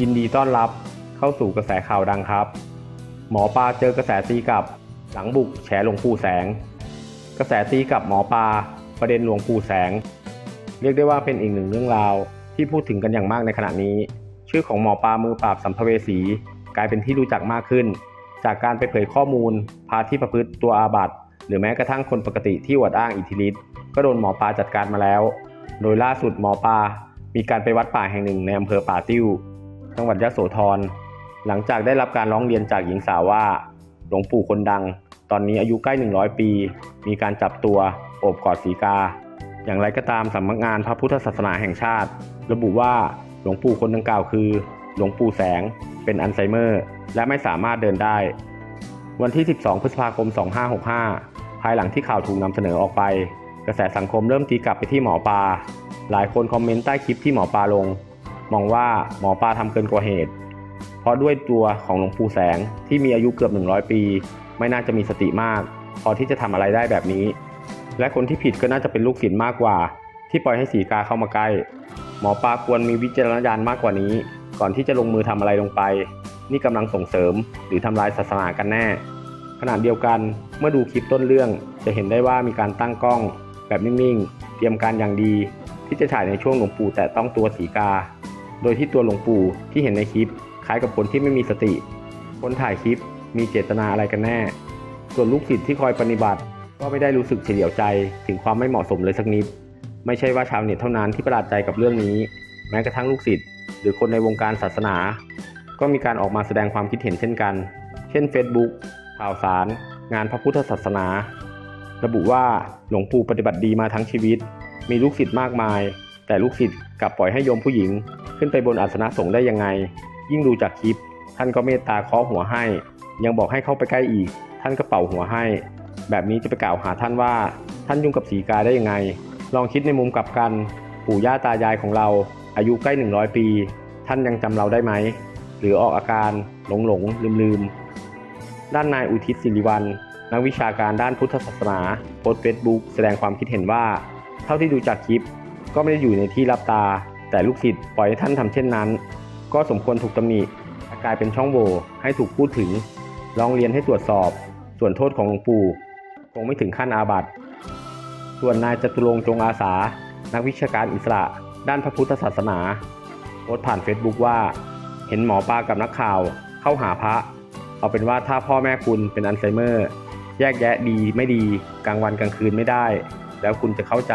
ยินดีต้อนรับเข้าสู่กระแสข่าวดังครับ หมอปลาเจอกระแสตีกลับ หลังบุกแฉหลวงปู่แสง กระแสตีกลับหมอปลาประเด็นหลวงปู่แสง เรียกได้ว่าเป็นอีกหนึ่งเรื่องราวที่พูดถึงกันอย่างมากในขณะนี้ ชื่อของหมอปลามือปราบสัมภเวสี กลายเป็นที่รู้จักมากขึ้น จากการไปเผยข้อมูล พาที่ประพฤติตัวอาบัติหรือแม้กระทั่งคนปกติที่อวดอ้างอิทธิฤทธิ์ก็โดนหมอปลาจัดการมาแล้ว โดยล่าสุดหมอปลามีการไปวัดป่าแห่งหนึ่งในอำเภอป่าติ้ว จังหวัดยะโสธร หลังจากได้รับการร้องเรียนจากหญิงสาวว่า หลวงปู่คนดัง ตอนนี้อายุใกล้ 100 ปี มีการจับตัวโอบกอดสีกา อย่างไรก็ตามสำนักงานพระพุทธศาสนาแห่งชาติ ระบุว่าหลวงปู่คนดังกล่าวคือ หลวงปู่แสง เป็นอัลไซเมอร์ และไม่สามารถเดินได้ วันที่ 12 พฤษภาคม 2565 ภายหลังที่ข่าวถูกนำเสนอออกไป กระแสสังคมเริ่มตีกลับไปที่หมอปลาหลายคนคอมเมนต์ใต้คลิปที่หมอปลาลง มองว่าหมอปลาทำเกินกว่าเหตุ เพราะด้วยตัวของหลวงปู่แสงที่มีอายุเกือบ 100 ปี ไม่น่าจะมีสติมาก พอที่จะทำอะไรได้แบบนี้ และคนที่ผิดก็น่าจะเป็นลูกศิษย์มากกว่า ที่ปล่อยให้สีกาเข้ามาใกล้ หมอปลาควรมีวิจารณญาณมากกว่านี้ ก่อนที่จะลงมือทำอะไรลงไป นี่กำลังส่งเสริมหรือทำลายศาสนากันแน่ขณะเดียวกันเมื่อดูคลิปต้นเรื่องจะเห็นได้ว่ามีการตั้งกล้อง แบบนิ่งๆ เตรียมการอย่างดี ที่จะถ่ายในช่วงหลวงปู่แต่ต้องตัวสีกา โดยที่ตัวหลวงปู่ที่เห็นในคลิปคล้ายกับคนที่ไม่มีสติ คนถ่ายคลิปมีเจตนาอะไรกันแน่ ส่วนลูกศิษย์ที่คอยปฏิบัติ ก็ไม่ได้รู้สึกเฉลียวใจถึงความไม่เหมาะสมเลยสักนิด ไม่ใช่ว่าชาวเน็ตเท่านั้นที่ประหลาดใจกับเรื่องนี้ แม้กระทั่งลูกศิษย์หรือคนในวงการศาสนา ก็มีการออกมาแสดงความคิดเห็นเช่นกัน เช่น Facebook ข่าวสาร งานพระพุทธศาสนา ระบุว่าหลวงปู่ปฏิบัติดีมาทั้งชีวิต มีลูกศิษย์มากมาย แต่ลูกศิษย์กลับปล่อยให้โยมผู้หญิง ขึ้นไปบนอาสนะสงฆ์ได้ยังไง ยิ่งดูจากคลิป ท่านก็เมตตาเคาะหัวให้ ยังบอกให้เข้าไปใกล้อีก ท่านก็เป่าหัวให้ แบบนี้จะไปกล่าวหาท่านว่า ท่านยุ่งกับสีกาได้ยังไง ลองคิดในมุมกลับกัน ปู่ย่าตายายของเรา อายุใกล้ 100 ปี ท่านยังจำเราได้ไหม หรือออกอาการหลงหลงลืมลืมด้านนายอุทิศศิริวัลนักวิชาการด้านพุทธศาสนาโพสต์เฟซบุ๊กแสดงความคิดเห็นว่า เท่าที่ดูจากคลิป ก็ไม่ได้อยู่ในที่รับตา แต่ลูกศิษย์ปล่อยให้ท่านทำเช่นนั้น ก็สมควรถูกตำหนิกลายเป็นช่องโหว่ให้ถูกพูดถึงร้องเรียนให้ตรวจสอบ ส่วนโทษของหลวงปู่คงไม่ถึงขั้นอาบัติ ส่วนนายจตุรงจงอาสา นักวิชาการอิสระ ด้านพระพุทธศาสนาโพสต์ผ่านเฟซบุ๊กว่า เห็นหมอปลากับนักข่าวเข้าหาพระ เอาเป็นว่าถ้าพ่อแม่คุณเป็นอัลไซเมอร์ แยกแยะดีไม่ดีกลางวันกลางคืนไม่ได้ แล้วคุณจะเข้าใจ